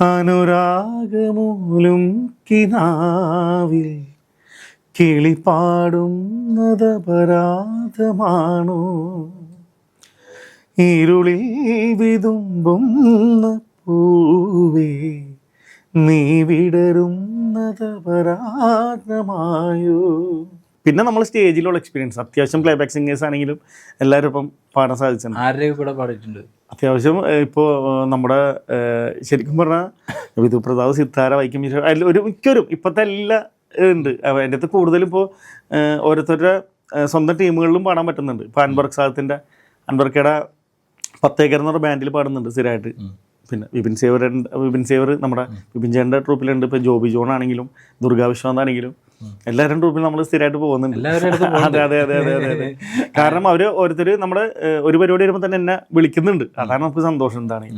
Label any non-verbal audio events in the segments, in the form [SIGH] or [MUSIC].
അനുരാഗമൂലും കിനാവിൽ കിളിപ്പാടുന്നതപരാധമാണോ ഇരുളിൽ വിതുമ്പുന്ന പൂവേ നീ വിടരുന്നതപരാധമായോ? പിന്നെ നമ്മൾ സ്റ്റേജിലുള്ള എക്സ്പീരിയൻസ് അത്യാവശ്യം പ്ലേബാക്ക് സിംഗേഴ്സ് ആണെങ്കിലും എല്ലാവരും ഇപ്പം പാടാൻ സാധിച്ചിട്ടുണ്ട് ആരുടെ കൂടെ പാടിയിട്ടുണ്ട്? അത്യാവശ്യം ഇപ്പോൾ നമ്മുടെ ശരിക്കും പറഞ്ഞാൽ വിധു പ്രതാപ് സിത്താര വൈക്കം അതിൽ ഒരു മിക്കവരും ഇപ്പോഴത്തെ എല്ലാ ഉണ്ട്. അതിന്റെ അടുത്ത് കൂടുതലും ഇപ്പോൾ ഓരോരുത്തരുടെ സ്വന്തം ടീമുകളിലും പാടാൻ പറ്റുന്നുണ്ട്. ഇപ്പോൾ അൻബർക്ക് സാദത്തിന്റെ അൻബർക്കയുടെ പത്തേക്കർ എന്ന് പറഞ്ഞ ബാൻഡിൽ പാടുന്നുണ്ട് സ്ഥിരമായിട്ട്. പിന്നെ വിപിൻ സേവർ വിപിൻ സേവർ നമ്മുടെ വിപിൻ ചേട്ടന്റെ ട്രൂപ്പിലുണ്ട് ഇപ്പോൾ ജോബി ജോൺ ആണെങ്കിലും ദുർഗാ വിശ്വനാഥ് ആണെങ്കിലും എല്ലാവരും ട്രൂപ്പിൽ നമ്മൾ സ്ഥിരമായിട്ട് പോകുന്നുണ്ട്. അതെ അതെ അതെ അതെ അതെ അതെ. കാരണം അവർ ഓരോരുത്തർ നമ്മുടെ ഒരു പരിപാടി വരുമ്പോൾ തന്നെ എന്നെ വിളിക്കുന്നുണ്ട്. അതാണ് നമുക്ക് സന്തോഷം എന്താണ്.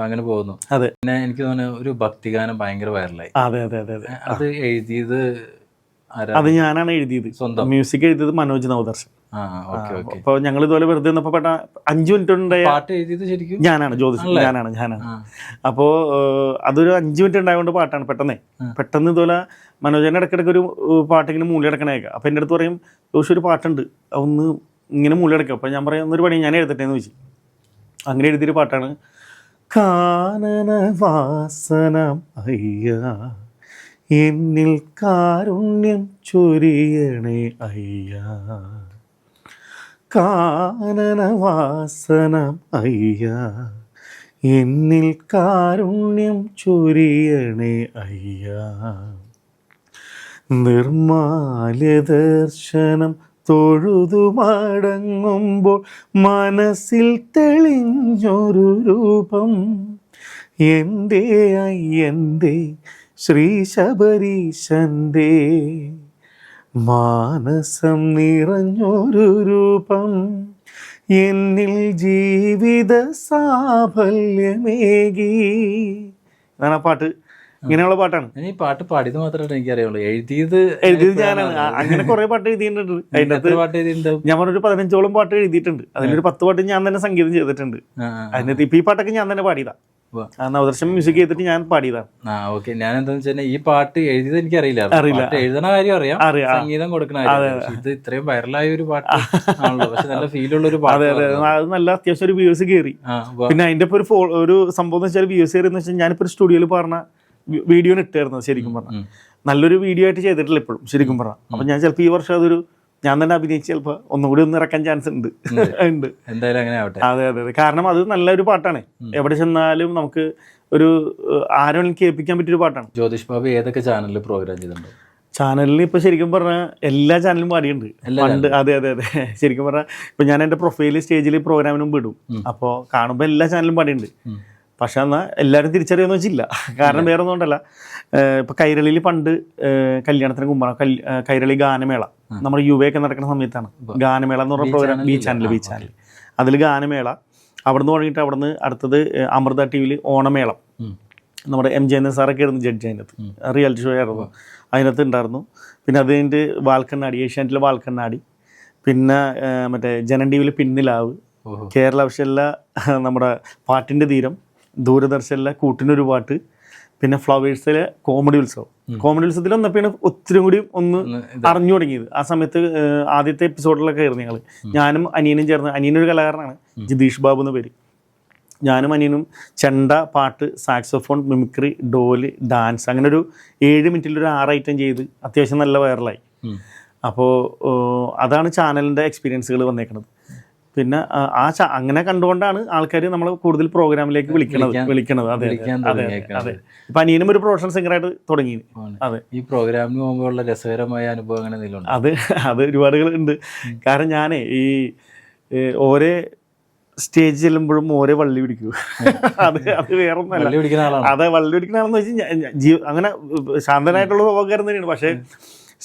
അങ്ങനെ പോകുന്നു. അതെ. പിന്നെ എനിക്ക് തോന്നുന്നു ഒരു ഭക്തിഗാനം ഭയങ്കര വൈറലായി. അതെ അതെ അതെ അതെ. എഴുതിയത് അത് ഞാനാണ് എഴുതിയത്. സ്വന്തം. മ്യൂസിക് എഴുതിയത് മനോജ് നവദർശൻ. അപ്പോൾ ഞങ്ങൾ ഇതുപോലെ വെറുതെ നിന്നപ്പോൾ പെട്ട അഞ്ചു മിനിറ്റ് ഉണ്ടായ പാട്ട് എഴുതിയത് ശരിക്കും? ഞാനാണ് ജ്യോതിഷ് ഞാനാണ് ഞാനാണ്. അപ്പോ അതൊരു അഞ്ചു മിനിറ്റ് ഉണ്ടായതുകൊണ്ട് പാട്ടാണ് പെട്ടെന്നേ. പെട്ടെന്ന് ഇതുപോലെ മനോജന്റെ ഇടയ്ക്കിടയ്ക്ക് ഒരു പാട്ടിങ്ങനെ മൂളി അടക്കണേക്കാം അപ്പൊ എന്റെ അടുത്ത് പറയും ജോഷി ഒരു പാട്ടുണ്ട്. ഒന്ന് ഇങ്ങനെ മൂളി അടക്കുക അപ്പൊ ഞാൻ പറയും ഒരു പണി ഞാൻ എഴുതട്ടെ എന്ന് ചോദിച്ചു. അങ്ങനെ എഴുതിയൊരു പാട്ടാണ് കാനന വാസനം അയ്യ എന്നിൽ കാരുണ്യം ചൊരിയണേ അയ്യ. കാനനവാസനം അയ്യ എന്നിൽ കാരുണ്യം ചൊരിയണേ അയ്യ. നിർമാല്യദർശനം തൊഴുതു മടങ്ങുമ്പോൾ മനസ്സിൽ തെളിഞ്ഞൊരു രൂപം. എന്റെ അയ്യന്റെ ശ്രീ ശബരീശന്റെ മാനസം നിറഞ്ഞൊരു രൂപം. എന്നിൽ ജീവിത സാഫല്യമേകി. എന്നാണ് ആ പാട്ട്. ഇങ്ങനെയുള്ള പാട്ടാണ്. ഞാൻ ഈ പാട്ട് പാടിയത് മാത്രമേ എനിക്കറിയുള്ളൂ. എഴുതിയത് എഴുതിയത് ഞാനാണ് അങ്ങനെ കുറെ പാട്ട് എഴുതിയിട്ടുണ്ട്. [LAUGHS] അതിന്റെ പാട്ട് എഴുതിയിട്ടുണ്ടാവും ഞാൻ പറഞ്ഞൊരു പതിനഞ്ചോളം പാട്ട് എഴുതിയിട്ടുണ്ട്. അതിലൊരു പത്ത് പാട്ട് ഞാൻ തന്നെ സംഗീതം ചെയ്തിട്ടുണ്ട്. അതിനകത്ത് ഇപ്പൊ ഈ പാട്ടൊക്കെ ഞാൻ തന്നെ പാടിയതാ. ഉവ്വ. ആ നവദർശൻ മ്യൂസിക് ചെയ്തിട്ട് ഞാൻ പാടിയതാണ് ആ ഓക്കെ ഞാൻ എന്താന്ന് വെച്ചാൽ ഈ പാട്ട് എഴുതിയത് എനിക്ക് അറിയില്ല. അറിയില്ല. എഴുതണ കാര്യം അറിയാം. സംഗീതം കൊടുക്കണ. ഇത് ഇത്രയും വൈറലായ ഒരു പാട്ട് ആണല്ലോ. പക്ഷെ നല്ല [LAUGHS] ഫീലുള്ള ഒരു പാട്ട് അതെ നല്ല അത്യാവശ്യം ഒരു വ്യൂസ് കയറി. പിന്നെ അതിന്റെ ഒരു ഒരു സംഭവം വെച്ചാൽ വ്യൂസ് കയറി എന്ന് വെച്ചാൽ ഞാനിപ്പോ ഒരു സ്റ്റുഡിയോയിൽ പറഞ്ഞ വീഡിയോ ഇട്ടായിരുന്നു ശരിക്കും പറഞ്ഞ. നല്ലൊരു വീഡിയോ ആയിട്ട് ചെയ്തിട്ടില്ല ഇപ്പോഴും ശരിക്കും പറഞ്ഞാൽ അപ്പൊ ഞാൻ ചിലപ്പോൾ ഈ വർഷം അതൊരു ഞാൻ തന്നെ അഭിനയിച്ച് ചിലപ്പോൾ ഒന്നുകൂടി ഒന്ന് ഇറക്കാൻ ചാൻസ് ഉണ്ട്. ഉണ്ട്. എന്തായാലും അങ്ങനെ ആവട്ടെ. അതെ അതെ അതെ. കാരണം അത് നല്ലൊരു പാട്ടാണ്. എവിടെ ചെന്നാലും നമുക്ക് ഒരു ആരും കേൾപ്പിക്കാൻ പറ്റിയൊരു പാട്ടാണ്. ജ്യോതിഷ് ബാബു ഏതൊക്കെ ചാനലിൽ പ്രോഗ്രാം ചെയ്തിട്ടുണ്ട്? ചാനലിൽ ഇപ്പൊ ശരിക്കും പറഞ്ഞാൽ എല്ലാ ചാനലും പാടിയുണ്ട് പണ്ട് അതെ അതെ അതെ. ശരിക്കും പറഞ്ഞാൽ ഇപ്പൊ ഞാൻ എന്റെ പ്രൊഫൈൽ സ്റ്റേജിൽ പ്രോഗ്രാമിനും വിടും. അപ്പോൾ കാണുമ്പോൾ എല്ലാ ചാനലും പാടിയുണ്ട്. പക്ഷെ എന്നാൽ എല്ലാവരും തിരിച്ചറിയുമെന്ന് വെച്ചില്ല. കാരണം വേറെ ഒന്നും കൊണ്ടല്ല. ഏഹ് ഇപ്പൊ കൈരളിയിൽ പണ്ട് കല്യാണത്തിന് കുമ്പറ കൈരളി ഗാനമേള. നമ്മുടെ യു ഒക്കെ നടക്കുന്ന സമയത്താണ്. ഗാനമേള എന്ന് പറഞ്ഞ programme B channel B channel അതിൽ ഗാനമേള അവിടുന്ന് തുടങ്ങിയിട്ട് അവിടുന്ന് അടുത്തത് അമൃത ടി വിയിൽ ഓണമേളം നമ്മുടെ എം ജെ എൻ സാറൊക്കെ ആയിരുന്നു ജഡ്ജ് അതിനകത്ത്. റിയാലിറ്റി ഷോ ആയിരുന്നു. അതിനകത്ത് ഉണ്ടായിരുന്നു. പിന്നെ അത് കഴിഞ്ഞിട്ട് വാൽക്കണ്ണാടി ഏഷ്യാനെറ്റിലെ വാൽക്കണ്ണാടി. പിന്നെ മറ്റേ ജനൻ ടി വിയിൽ പിന്നിലാവ് കേരള വിഷയല്ല നമ്മുടെ പാട്ടിന്റെ തീരം ദൂരദർശനിലെ കൂട്ടിനൊരു പാട്ട്. പിന്നെ ഫ്ലവേഴ്സിലെ കോമഡി ഉത്സവം. കോമഡി ഉത്സവത്തിൽ വന്നപ്പോഴാണ് ഒത്തിരി കൂടി ഒന്ന് അറിഞ്ഞു തുടങ്ങിയത്. ആ സമയത്ത് ആദ്യത്തെ എപ്പിസോഡിലൊക്കെ ആയിരുന്നു ഞങ്ങൾ ഞാനും അനിയനും ചേർന്ന് ഒരു കലാകാരനാണ് ജിതീഷ് ബാബു എന്ന പേര്. ഞാനും അനിയനും ചെണ്ട പാട്ട് സാക്സോഫോൺ മിമിക്രി ഡോൽ ഡാൻസ് അങ്ങനെ ഒരു ഏഴ് മിനിറ്റിൽ ഒരു ആറ് ഐറ്റം ചെയ്ത് അത്യാവശ്യം നല്ല വൈറലായി. അപ്പോൾ അതാണ് ചാനലിന്റെ എക്സ്പീരിയൻസുകൾ വന്നേക്കുന്നത് പിന്നെ ആ, അങ്ങനെ കണ്ടുകൊണ്ടാണ് ആൾക്കാർ നമ്മൾ കൂടുതൽ പ്രോഗ്രാമിലേക്ക് വിളിക്കണത് വിളിക്കണത്. അതെ അതെ, അതെ ഇപ്പം അനിയനും ഒരു പ്രൊഫഷണൽ സിംഗറായിട്ട് തുടങ്ങി. അതെ. ഈ പ്രോഗ്രാമിന് പോകുമ്പോഴുള്ള രസകരമായ അനുഭവം അങ്ങനെ എന്തെങ്കിലും അത് അത് ഒരുപാട് ഉണ്ട്. കാരണം ഞാനേ ഈ ഓരോ സ്റ്റേജ് ചെല്ലുമ്പോഴും ഓരോ വള്ളി പിടിക്കൂ. അത് അത് വേറൊന്നല്ല. അതെ വള്ളി പിടിക്കുന്ന ആളാണ്? അതെ വള്ളി പിടിക്കുന്ന വെച്ചാൽ അങ്ങനെ ശാന്തനായിട്ടുള്ള സ്വഭാവക്കാരൻ തന്നെയാണ്. പക്ഷേ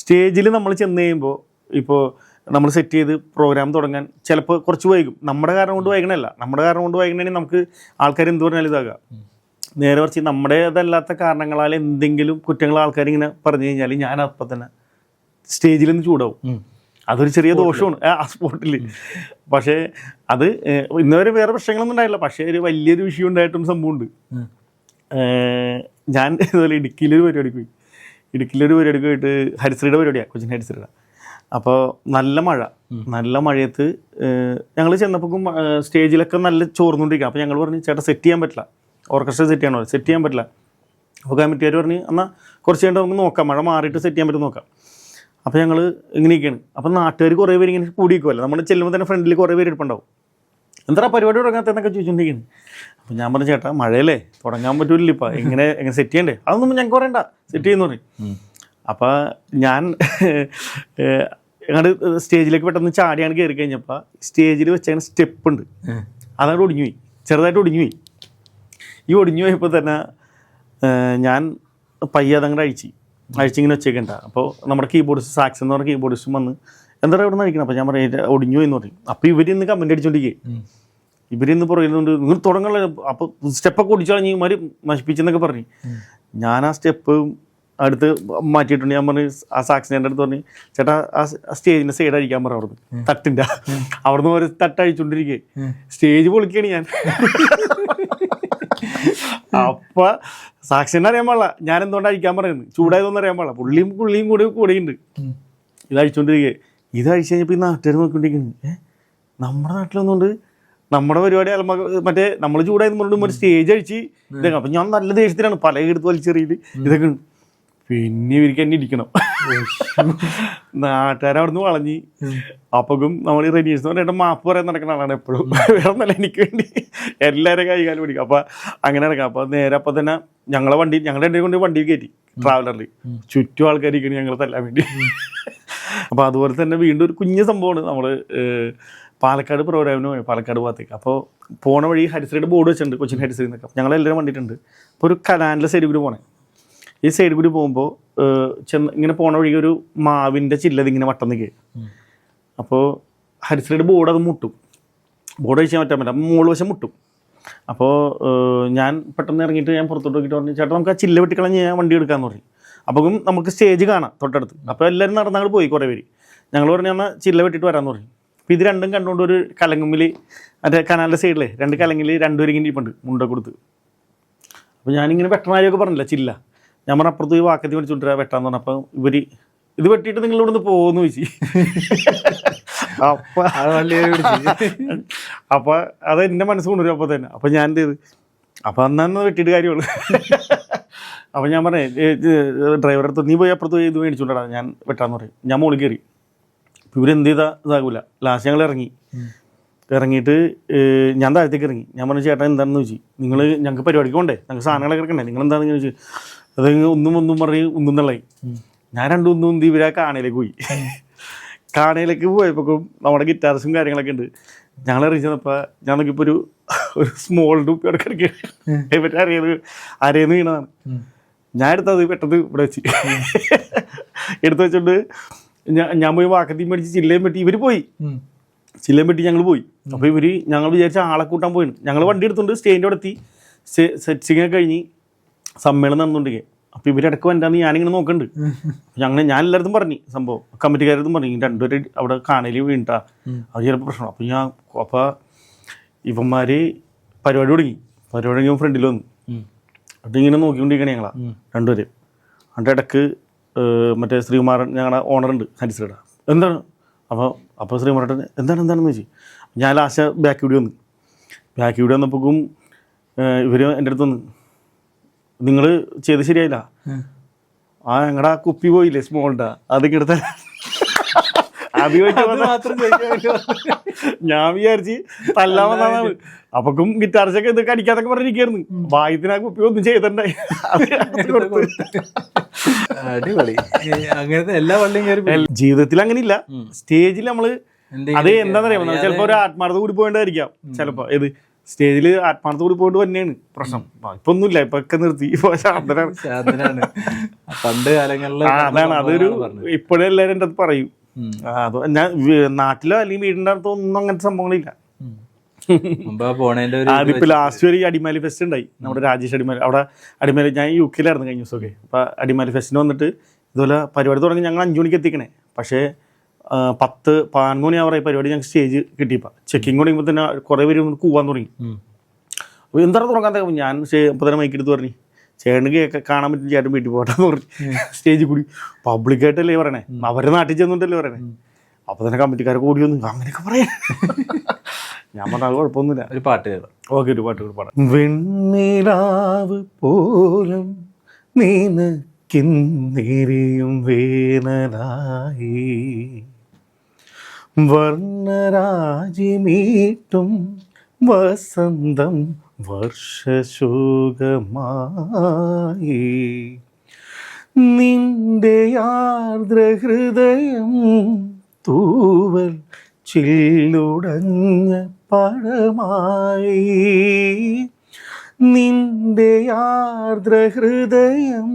സ്റ്റേജിൽ നമ്മൾ ചെന്ന് കഴിയുമ്പോൾ ഇപ്പോൾ നമ്മൾ സെറ്റ് ചെയ്ത് പ്രോഗ്രാം തുടങ്ങാൻ ചിലപ്പോൾ കുറച്ച് വൈകും. നമ്മുടെ കാരണം കൊണ്ട് വൈകണമല്ല നമ്മുടെ കാരണം കൊണ്ട് വൈകണമെങ്കിൽ നമുക്ക് ആൾക്കാർ എന്ത് പറഞ്ഞാലും ഇതാകാം. നേരെ കുറച്ച് നമ്മുടേതല്ലാത്ത കാരണങ്ങളാൽ എന്തെങ്കിലും കുറ്റങ്ങൾ ആൾക്കാർ ഇങ്ങനെ പറഞ്ഞു കഴിഞ്ഞാൽ ഞാൻ അപ്പം തന്നെ സ്റ്റേജിൽ നിന്ന് ചൂടാവും. അതൊരു ചെറിയ ദോഷമാണ്. ആ സ്പോട്ടിൽ പക്ഷേ അത് ഇന്നവരെ ഇന്നുവരെ വേറെ പ്രശ്നങ്ങളൊന്നും ഉണ്ടായില്ല പക്ഷേ ഒരു വലിയൊരു വിഷയം ഉണ്ടായിട്ടും സംഭവമുണ്ട്. ഞാൻ ഇതുപോലെ ഇടുക്കിയിലൊരു പരിപാടിക്ക് പോയി. ഇടുക്കിയിലൊരു പരിപാടിക്ക് പോയിട്ട് ഹരിശ്രീയുടെ പരിപാടിയാണ് കൊച്ചിൻ ഹരിശ്രീയുടെ അപ്പോൾ നല്ല മഴ. നല്ല മഴയത്ത് ഞങ്ങൾ ചെന്നപ്പോഴും സ്റ്റേജിലൊക്കെ നല്ല ചോർന്നുകൊണ്ടിരിക്കുക അപ്പോൾ ഞങ്ങൾ പറഞ്ഞു ചേട്ടാ സെറ്റ് ചെയ്യാൻ പറ്റില്ല. ഓർക്കസ്ട്ര സെറ്റ് ചെയ്യണോ? സെറ്റ് ചെയ്യാൻ പറ്റില്ല. അപ്പോൾ കമ്മിറ്റിക്കാർ പറഞ്ഞ് എന്നാൽ കുറച്ച് കഴിഞ്ഞിട്ട് നമുക്ക് നോക്കാം. മഴ മാറിയിട്ട് സെറ്റ് ചെയ്യാൻ പറ്റും നോക്കാം. അപ്പോൾ ഞങ്ങൾ ഇങ്ങനെയൊക്കെയാണ് അപ്പോൾ നാട്ടുകാർ കുറേ പേര് ഇങ്ങനെ കൂടി നിൽക്കുമല്ലോ നമ്മൾ ചെല്ലുമ്പോൾ തന്നെ ഫ്രണ്ടിൽ കുറേ പേര് ഇരിപ്പുണ്ടാവും. എന്താ പരിപാടി തുടങ്ങാത്തതെന്നൊക്കെ ചോദിച്ചുകൊണ്ടിരിക്കുന്നു അപ്പോൾ ഞാൻ പറഞ്ഞു ചേട്ടാ മഴയല്ലേ. തുടങ്ങാൻ പറ്റൂല ഇപ്പം. എങ്ങനെ എങ്ങനെ സെറ്റ് ചെയ്യണ്ടേ? അതൊന്നും ഞങ്ങൾക്ക് പറയണ്ട. സെറ്റ് ചെയ്യുന്നു പറഞ്ഞു. അപ്പോൾ ഞാൻ ഞങ്ങളുടെ സ്റ്റേജിലേക്ക് പെട്ടെന്ന് ചാടിയാണ് കയറി കഴിഞ്ഞപ്പോൾ സ്റ്റേജിൽ വെച്ച സ്റ്റെപ്പ് ഉണ്ട് അതങ്ങോട്ട് ഒടിഞ്ഞു പോയി ചെറുതായിട്ട് ഒടിഞ്ഞു പോയി ഈ ഒടിഞ്ഞു പോയപ്പോൾ തന്നെ ഞാൻ പയ്യെ അതങ്ങോട്ട് അഴിച്ച്. അഴിച്ചിങ്ങനെ വെച്ചേക്കണ്ട. അപ്പോൾ നമ്മുടെ കീബോർഡിസ്റ്റ് സാക്സ് എന്ന് പറഞ്ഞ കീബോർഡിസ്റ്റും വന്ന് എന്താ ഇവിടെ നിന്ന് അഴിക്കണം? അപ്പോൾ ഞാൻ പറയും "ഇത് ഒടിഞ്ഞു പോയി എന്ന് പറയും. അപ്പോൾ ഇവരിന്ന് ഇന്ന് കമന്റ് അടിച്ചോണ്ടിരിക്കുക ഇവരിന്ന് പറയുന്നുണ്ട് നിങ്ങൾ തുടങ്ങല അപ്പോൾ സ്റ്റെപ്പൊക്കെ ഒടിച്ചു കളഞ്ഞ് ഇമാര് നശിപ്പിച്ചെന്നൊക്കെ പറഞ്ഞു. ഞാൻ ആ സ്റ്റെപ്പ് അടുത്ത് മാറ്റിയിട്ടുണ്ട്. ഞാൻ പറഞ്ഞു ആ സാക്സിന്റെ അടുത്ത് പറഞ്ഞു ചേട്ടാ ആ സ്റ്റേജിന്റെ സൈഡ് അഴിക്കാൻ പറ അവിടുന്ന്. തട്ടിന്റെ. അവിടുന്ന് ഒരു തട്ട് അഴിച്ചുകൊണ്ടിരിക്കേ സ്റ്റേജ് പൊളിക്കുകയാണ് ഞാൻ. അപ്പ സാക്ഷിനെ അറിയാൻ പാടില്ല. ഞാൻ എന്തുകൊണ്ട് അഴിക്കാൻ പറയുന്നത്? ചൂടായതൊന്നും അറിയാൻ പാടില്ല. പുള്ളിയും പുള്ളിയും കൂടെ കൂടെയുണ്ട് ഇത് അഴിച്ചുകൊണ്ടിരിക്കുക ഇത് അഴിച്ചു കഴിഞ്ഞപ്പോൾ ഈ നാട്ടുകാർ നോക്കിക്കൊണ്ടിരിക്കുന്നു. നമ്മുടെ നാട്ടിലൊന്നുണ്ട്. നമ്മുടെ പരിപാടി അലമ മറ്റേ നമ്മൾ ചൂടായെന്ന് പറഞ്ഞിട്ട് ഒരു സ്റ്റേജ് അഴിച്ച് ഇതൊക്കെ അപ്പം ഞാൻ നല്ല ദേഷ്യത്തിലാണ്. പല എടുത്ത് വലിച്ചെറിയിട്ട് ഇതൊക്കെ ഉണ്ട്. പിന്നെ ഇവർക്ക് എന്നെ ഇരിക്കണം. നാട്ടുകാർ അവിടുന്ന് വളഞ്ഞ്. അപ്പകും നമ്മൾ ഈ റെനീസ് എന്ന് പറഞ്ഞിട്ട് മാപ്പ് പറയാൻ നടക്കുന്ന ആളാണ് എപ്പോഴും. വേറെ ഒന്നല്ല എനിക്ക് വേണ്ടി എല്ലാവരും കൈകാലം പിടിക്കും. അപ്പം അങ്ങനെ നടക്കാം. അപ്പം നേരെ അപ്പം തന്നെ ഞങ്ങളെ വണ്ടി ഞങ്ങളുടെ എന്റെ കൊണ്ട് വണ്ടി കയറ്റി ട്രാവലറിൽ ചുറ്റും ആൾക്കാർ ഇരിക്കണം ഞങ്ങൾ തല്ലാൻ വേണ്ടി. അപ്പൊ അതുപോലെ തന്നെ വീണ്ടും ഒരു കുഞ്ഞു സംഭവമാണ് നമ്മൾ പാലക്കാട് പ്രോഗ്രാമിന് പോയി പാലക്കാട് ഭാഗത്തേക്ക്. അപ്പോൾ പോണ വഴി ഹരിശ്രീയുടെ ബോർഡ് വെച്ചിട്ടുണ്ട് കൊച്ചിൻ ഹരിശ്രീ എന്നൊക്കെ ഞങ്ങൾ എല്ലാവരും വണ്ടിയിട്ടുണ്ട് അപ്പോൾ ഒരു കനാലിന്റെ സൈഡിൽ കൂടി പോണേ. ഈ സൈഡ് കൂടി പോകുമ്പോൾ ചെന്ന് ഇങ്ങനെ പോണ വഴി ഒരു മാവിന്റെ ചില്ലത് ഇങ്ങനെ വട്ടം നിൽക്കുക അപ്പോൾ ഹരിശ്രീയുടെ ബോർഡ് അത് മുട്ടും. ബോർഡ് കഴിച്ചാൽ പറ്റാൻ പറ്റില്ല. മുകൾ വശം മുട്ടും. അപ്പോൾ ഞാൻ പെട്ടെന്ന് ഇറങ്ങിയിട്ട് ഞാൻ പുറത്തോട്ട് നോക്കിയിട്ട് പറഞ്ഞു ചേട്ടാ നമുക്ക് ആ ചില്ല വെട്ടിക്കളഞ്ഞ് ഞാൻ വണ്ടി എടുക്കാമെന്ന് പറഞ്ഞു. അപ്പം നമുക്ക് സ്റ്റേജ് കാണാം തൊട്ടടുത്ത്. അപ്പോൾ എല്ലാവരും നടന്നാൽ പോയി കുറേ പേര്. ഞങ്ങൾ പറഞ്ഞു എന്നാൽ ചില്ല വെട്ടിയിട്ട് വരാമെന്ന് പറഞ്ഞു. അപ്പോൾ ഇത് രണ്ടും കണ്ടുകൊണ്ട് ഒരു കലങ്ങുമ്മിൽ മറ്റേ കനാലിന്റെ സൈഡിലെ രണ്ട് കലങ്ങിൽ രണ്ടുപേരും ഇങ്ങനെ ഇരിപ്പുണ്ട് മുണ്ട കൊടുത്ത്. അപ്പോൾ ഞാനിങ്ങനെ വെട്ടനാരിയൊക്കെ പറഞ്ഞില്ല ചില്ല. ഞാൻ പറഞ്ഞ അപ്പുറത്ത് ഈ വാക്കത്തി മേടിച്ചോണ്ടിരാ വെട്ടാന്ന് പറഞ്ഞപ്പോൾ ഇവർ ഇത് വെട്ടിയിട്ട് നിങ്ങൾ ഇവിടുന്ന് പോകുമെന്ന് ചോദിച്ചു അപ്പൊ. അപ്പൊ അത് എന്റെ മനസ്സ് കൊണ്ടുവരും അപ്പൊ തന്നെ. അപ്പൊ ഞാൻ എന്ത് ചെയ്ത്? അപ്പൊ അന്നു വെട്ടിയിട്ട് കാര്യമുള്ളൂ. അപ്പൊ ഞാൻ പറഞ്ഞേ ഡ്രൈവറെ അടുത്ത് നീ പോയി അപ്പുറത്ത് പോയി ഇത് മേടിച്ചോണ്ടാ ഞാൻ വെട്ടാന്ന് പറയും. ഞാൻ മുകളിൽ കയറി. അപ്പൊ ഇവരെന്ത് ചെയ്താ? ഇതാകൂല. ലാസ്റ്റ് ഞങ്ങൾ ഇറങ്ങി. ഇറങ്ങിയിട്ട് ഞാൻ താഴത്തേക്ക് ഇറങ്ങി. ഞാൻ പറഞ്ഞു ചേട്ടാ എന്താണെന്ന് ചോദിച്ചു. നിങ്ങൾ ഞങ്ങൾക്ക് പരിപാടിക്ക് പോണ്ടേ? ഞങ്ങൾക്ക് സാധനങ്ങളൊക്കെ ഇറക്കണ്ടേ നിങ്ങൾ എന്താണെന്ന് ചോദിച്ചു. അത് ഒന്നും ഒന്നും പറഞ്ഞ് ഒന്നും തള്ളായി ഞാൻ രണ്ടും ഒന്നും ഉന്തി ഇവരാ കാണയിലേക്ക് പോയി. കാണയിലേക്ക് പോയപ്പോൾ നമ്മുടെ ഗിറ്റാർസും കാര്യങ്ങളൊക്കെ ഉണ്ട്. ഞങ്ങൾ അറിയിച്ചപ്പോൾ ഞാൻ നോക്കിയപ്പോൾ ഒരു ഒരു സ്മോൾ അവിടെ കിടക്കുക ഇവരെ അറിയത് അരയെന്ന് വീണതാണ്. ഞാൻ എടുത്തത് പെട്ടെന്ന് ഇവിടെ വെച്ച്. എടുത്തു വെച്ചോണ്ട് ഞാൻ പോയി വാക്കത്തി മേടിച്ച് ചില്ലയും പെട്ടി ഇവർ പോയി. ചില്ലയും പെട്ടി ഞങ്ങൾ പോയി. അപ്പോൾ ഇവർ ഞങ്ങൾ വിചാരിച്ച ആളെ കൂട്ടാൻ പോയി ഞങ്ങൾ വണ്ടി എടുത്തുകൊണ്ട് സ്റ്റേജിന്റെ അവിടെ എത്തി. സെറ്റിങ് ഒക്കെ കഴിഞ്ഞ് സമ്മേളനം നടന്നുകൊണ്ടിരിക്കുക അപ്പോൾ ഇവരിടക്ക് വന്നാന്ന് ഞാനിങ്ങനെ നോക്കുന്നുണ്ട് ഞങ്ങൾ ഞാൻ എല്ലായിടത്തും പറഞ്ഞു സംഭവം. കമ്മിറ്റിക്കാരടുത്തും പറഞ്ഞു രണ്ടുപേരും അവിടെ കാണലി വീണിട്ടാ. അത് ചിലപ്പോൾ പ്രശ്നം അപ്പോൾ ഞാൻ അപ്പോൾ ഇവന്മാർ പരിപാടി തുടങ്ങി. പരിപാടി തുടങ്ങി ഫ്രണ്ടിൽ വന്നു. അത് എന്നിട്ട് ഇങ്ങനെ നോക്കിക്കൊണ്ടിരിക്കണേ ഞങ്ങളാ രണ്ടുപേരും. അതിന്റെ ഇടയ്ക്ക് മറ്റേ ശ്രീകുമാരൻ ഞങ്ങളുടെ ഓണറുണ്ട് ഹരിശ്രീയുടെ എന്താണ്? അപ്പോൾ അപ്പോൾ ശ്രീകുമാരൻ എന്താണ് എന്താണെന്ന് ചോദിച്ചു? ഞാൻ ലാസ്റ്റ് ബാക്ക് വീഡിയോ വന്നു. ബാക്ക് വീഡിയോ വന്നപ്പോഴും ഇവർ എന്റെ അടുത്ത് വന്ന് നിങ്ങൾ ചെയ്ത് ശരിയായില്ല. ആ. ഞങ്ങളുടെ ആ കുപ്പി പോയില്ലേ സ്മോളിന്റെ അത് കിടത്ത അത് [LAUGHS] ഞാൻ വിചാരിച്ച് തല്ലാമെന്നാണ് അപ്പക്കും ഗിറ്റാർസൊക്കെ ഇത് കടിക്കാതൊക്കെ പറഞ്ഞിരിക്കായിരുന്നു. വായത്തിന് ആ കുപ്പി ഒന്നും ചെയ്തിട്ടുണ്ടായി. [LAUGHS] അടിപൊളി. അങ്ങനത്തെ എല്ലാ വള്ളിയും ജീവിതത്തിൽ അങ്ങനെ ഇല്ല സ്റ്റേജിൽ നമ്മൾ അത് എന്താണെന്നറിയാമോ ചിലപ്പോ ഒരു ആത്മാർത്ഥത കൂടി പോകേണ്ടതായിരിക്കാം. ചിലപ്പോ ഇത് സ്റ്റേജിൽ ആത്മാർത്ഥ കൂടി പോയിട്ട് തന്നെയാണ് പ്രശ്നം. ഇപ്പൊ ഒന്നുമില്ല ഇപ്പൊ ഒക്കെ നിർത്തി. ഇപ്പൊ ശാന്തനാണ്. പണ്ട് കാലങ്ങളിൽ അതാണ്. അതൊരു. ഇപ്പോഴും എല്ലാവരും എന്റെ അത് പറയും. അത് ഞാൻ നാട്ടിലോ അല്ലെങ്കിൽ വീടിന്റെ അടുത്തോ ഒന്നും അങ്ങനത്തെ സംഭവങ്ങളില്ല. അതിപ്പോ ലാസ്റ്റ് ഒരു അടിമാലി ഫെസ്റ്റ് ഉണ്ടായി. നമ്മുടെ രാജേഷ് അടിമാലി അവിടെ അടിമാലി ഞാൻ യു കെയിലായിരുന്നു കഴിഞ്ഞ ദിവസമൊക്കെ. അപ്പൊ അടിമാലി ഫെസ്റ്റിന് വന്നിട്ട് ഇതുപോലെ പരിപാടി തുടങ്ങി ഞങ്ങൾ അഞ്ചു മണിക്ക് എത്തിക്കണേ. പക്ഷേ പത്ത് പതിനൊന്ന് അവർ പരിപാടി ഞങ്ങൾക്ക് സ്റ്റേജ് കിട്ടിയപ്പോൾ ചെക്കിങ് തുടങ്ങിയപ്പോൾ തന്നെ കുറേ പേര് കൂവാൻ തുടങ്ങി. അപ്പോൾ എന്താണ് തുടങ്ങാൻ ഞാൻ സ്റ്റേ- അപ്പോൾ തന്നെ മൈക്കെടുത്ത് പറഞ്ഞു. ചേട്ടന് കേൾക്കാൻ കാണാൻ പറ്റും ചേട്ടൻ വീട്ടിൽ പോകട്ടെന്ന് പറഞ്ഞു. സ്റ്റേജിൽ കൂടി. പബ്ലിക്കായിട്ടല്ലേ പറയണേ. അവരെ നാട്ടിൽ ചെന്നിട്ടല്ലേ പറയണേ. അപ്പോൾ തന്നെ കമ്മിറ്റിക്കാരെ കൂടി വന്നു അങ്ങനെയൊക്കെ പറയാം. [LAUGHS] ഞാൻ പറഞ്ഞ അത് കുഴപ്പമൊന്നുമില്ല. ഒരു പാട്ട് കേട്ടോ. ഓക്കെ ഒരു പാട്ട് കൂടി പാടാം വെണ്ണിലാവ് പോലും നീനക്കിന്നിരിയും വേനലായി. വർണരാജിമീട്ടും വസന്തം വർഷശോകമായി. നിന്റെ ആർദ്രഹൃദയം തൂവൽ ചില്ലുടഞ്ഞ പഴമായി. നിന്റെ ആർദ്രഹൃദയം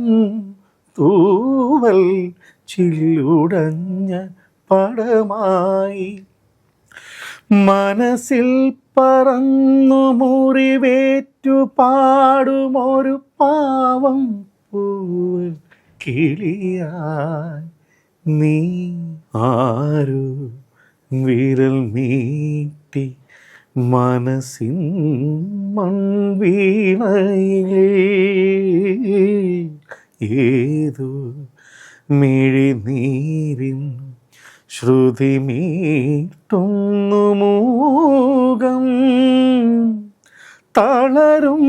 തൂവൽ ചില്ലുടഞ്ഞ പടമായി മനസ്സിൽ പറന്നു മുറിവേറ്റു പാടുമൊരു പാവം പൂവ് കിളിയായി. നീ ആരു? വിരൽ നീട്ടി മനസ്സിൻ മൺവീണയിൽ മിഴി മിഴിനീരിൻ ശ്രുതി മീട്ടുന്നു തളരും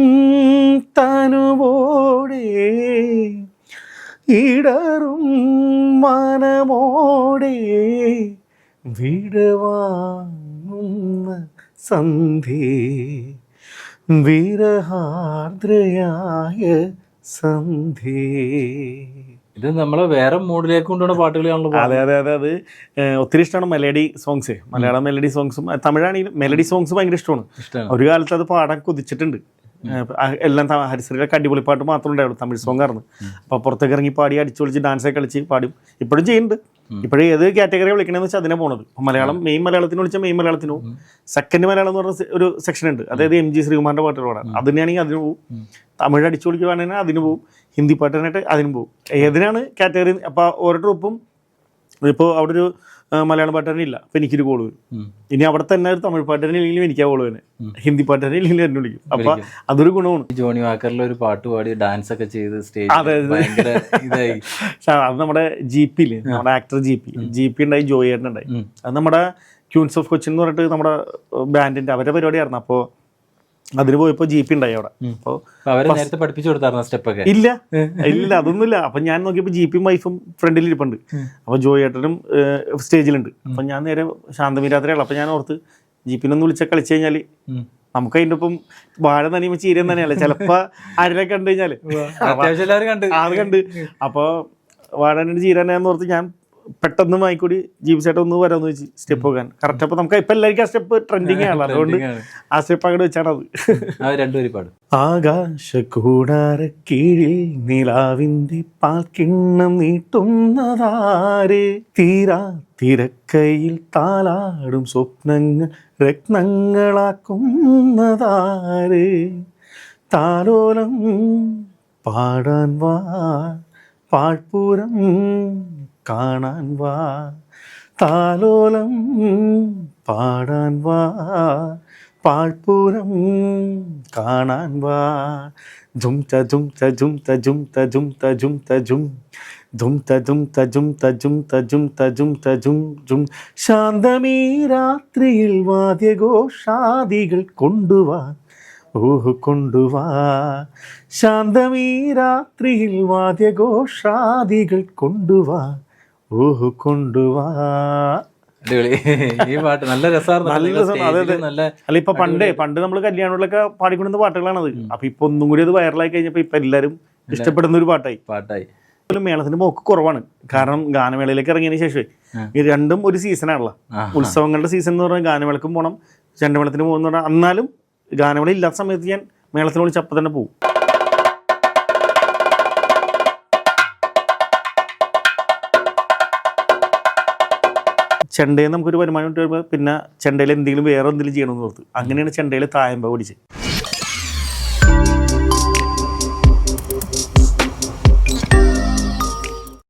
തനുവോടെ ഇടറും മനമോടെ വിടവാങ്ങുന്ന സന്ധി. വിരഹാർദ്രയായ സന്ധ്യേ ഇത് നമ്മളെ വേറെ മൂഡിലേക്ക് കൊണ്ടുപോകുന്ന പാട്ടുകളാണല്ലോ അതെ അതെ അതെ അത് ഒത്തിരി ഇഷ്ടമാണ് മെലഡി സോങ്സ് മലയാളം മെലഡി സോങ്സും തമിഴാണെങ്കിലും മെലഡി സോങ്സ് ഭയങ്കര ഇഷ്ടമാണ്. ഒരു കാലത്ത് അത് പാടാൻ കൊതിച്ചിട്ടുണ്ട്. എല്ലാം ഹരിശ്രീയുടെ അടിപൊളി പാട്ട് മാത്രമേ ഉണ്ടായുള്ളൂ തമിഴ് സോങ് ആയിരുന്നു. അപ്പോൾ പുറത്തേക്ക് ഇറങ്ങി പാടി അടിച്ചു പൊളിച്ച് ഡാൻസ് ഒക്കെ കളിച്ച് പാടും ഇപ്പോഴും ചെയ്യുന്നുണ്ട്. ഇപ്പോഴും ഏത് കാറ്റഗറി വിളിക്കണമെന്ന് വെച്ചാൽ അതിനെ പോണത്. മലയാളം മെയിൻ മലയാളത്തിന് വിളിച്ചാൽ മെയിൻ മലയാളത്തിന്. പോകും സെക്കൻഡ് മലയാളം എന്ന് പറഞ്ഞ ഒരു സെക്ഷൻ ഉണ്ട്. അതായത് എം ജി ശ്രീകുമാറിന്റെ പാട്ടുകളാണ് അതിനാണെങ്കിൽ അതിന് പോകും തമിഴ് അടിച്ചു വിളിക്കുവാണെങ്കിൽ അതിന് പോകും ഹിന്ദി പാട്ടിനായിട്ട് അതിന് പോകും ഏതിനാണ് കാറ്റഗറി അപ്പോൾ ഓരോ ട്രൂപ്പും ഇപ്പോൾ അവിടെ ഒരു മലയാളം പാട്ടുകാരൻ ഇല്ല അപ്പം എനിക്കൊരു കോൾ വരും. ഇനി അവിടെ തന്നെ ഒരു തമിഴ് പാട്ടുകാരൻ ഇല്ലെങ്കിലും എനിക്ക് ആ കോൾ വരുന്നത് ഹിന്ദി പാട്ടുകാരൻ ഇല്ലെങ്കിലും എന്നെ വിളിക്കും. അപ്പം അതൊരു ഗുണമാണ്. ജോണി വാക്കറിൽ ഒരു പാട്ട് പാടി ഡാൻസ് ഒക്കെ ചെയ്ത് സ്റ്റേജ് അതെ, [LAUGHS] നമ്മുടെ ജി പിയിൽ നമ്മുടെ actor G P G P ഉണ്ടായി ജോയി ഉം. അത് നമ്മുടെ ക്യൂൻസ് ഓഫ് കൊച്ചിൻ എന്ന് പറഞ്ഞിട്ട് നമ്മുടെ ബാൻഡിന്റെ അവരുടെ പരിപാടിയായിരുന്നു. അപ്പോൾ അതിന് പോയപ്പോൾ ജി പി ഉണ്ടായി അവിടെ. അപ്പോൾ അപ്പൊ അവരെ നേരത്തെ പഠിപ്പിച്ചു കൊടുത്തായിരുന്നു സ്റ്റെപ്പൊക്കെ? ഇല്ല. ഇല്ല അതൊന്നുമില്ല. അപ്പൊ ഞാൻ നോക്കിയപ്പോൾ ജി പിയും വൈഫും ഫ്രണ്ടിൽ ഇരിപ്പുണ്ട്. അപ്പൊ ജോയി ഏട്ടനും സ്റ്റേജിലുണ്ട്. അപ്പൊ ഞാൻ നേരെ ശാന്തമീരാത്രയാണ് അപ്പൊ ഞാൻ ഓർത്ത് ജി പിന്നൊന്ന് വിളിച്ച കളിച്ചു കഴിഞ്ഞാൽ നമുക്ക് അതിന്റെ ഒപ്പം വാഴ നനിയുമ്പോ ചീരം തന്നെയല്ലേ ചിലപ്പോ ആരെ കണ്ടു കണ്ട്. അത് കണ്ട്. അപ്പൊ വാഴ ചീരാനാന്ന് ഓർത്ത് ഞാൻ പെട്ടെന്ന് മായിക്കൂടി ജീവിച്ചായിട്ട് ഒന്ന് വരാമെന്ന് വെച്ച് സ്റ്റെപ്പ് വെക്കാൻ കറക്റ്റ് അപ്പൊ നമുക്ക് ഇപ്പൊ എല്ലാവർക്കും ആ സ്റ്റെപ്പ് ട്രെൻഡിങ് ആണല്ലോ. അതുകൊണ്ട്. ആ സ്റ്റെപ്പ് അങ്ങോട്ട് വെച്ചാണ് അത് രണ്ടുപേരും പാടും. ആകാശക്കൂടാര കീഴിൽ നിലാവിന്റെ പാൽക്കിണ്ണം നീട്ടുന്നതാര്? തീരാ തിരക്കയിൽ താലാടും സ്വപ്നങ്ങൾ രത്നങ്ങളാക്കുന്നതാര്? താലോലം പാടാൻ വാ പാഴ്പൂരം കാണാൻ വാ താലോലം പാടാൻ വാ പാഴ്പൂരം കാണാൻ വാ ജും ത ജും ത ജും ത ജും ത ജും ത ജും ത ജും ധും ത ജും ത ജും ത ജും ത ജും ത രാത്രിയിൽ വാദ്യഘോഷാദികൾ കൊണ്ടുവാ ഊഹ് കൊണ്ടുവാ ശാന്തമീ രാത്രിയിൽ വാദ്യഘോഷാദികൾ കൊണ്ടുവാ കൊണ്ടുവാ അടിപൊളി. ഈ പാട്ട് നല്ല രസമായിരുന്നു. നല്ല അല്ല ഇപ്പൊ പണ്ടേ പണ്ട് നമ്മൾ കല്യാണങ്ങളിലൊക്കെ പാടിക്കൊണ്ടിരുന്ന പാട്ടുകളാണത്. അപ്പൊ ഇപ്പൊ ഒന്നും കൂടി അത് വൈറലായി കഴിഞ്ഞപ്പോ ഇപ്പൊ എല്ലാരും ഇഷ്ടപ്പെടുന്ന ഒരു പാട്ടായി. പാട്ടായി. മേളത്തിന്റെ മേളത്തിന് പോക്ക് കുറവാണ്. കാരണം ഗാനമേളയിലേക്ക് ഇറങ്ങിയതിന് ശേഷമേ ഈ രണ്ടും ഒരു സീസണാണല്ലോ ഉത്സവങ്ങളുടെ സീസൺ എന്ന് പറഞ്ഞാൽ ഗാനമേളക്കും പോകണം ചെണ്ടമേളത്തിന് പോകുന്ന പറഞ്ഞാൽ എന്നാലും ഗാനമേള ഇല്ലാത്ത സമയത്ത് ഞാൻ മേളത്തിന് വിളിച്ച് അപ്പം തന്നെ പോകും ചെണ്ടയിൽ നമുക്കൊരു വരുമാനം കിട്ടി പിന്നെ ചെണ്ടയിൽ എന്തെങ്കിലും വേറെ എന്തെങ്കിലും ചെയ്യണമെന്ന് ഓർത്ത്. അങ്ങനെയാണ് ചെണ്ടയിൽ തായമ്പ പഠിച്ചത്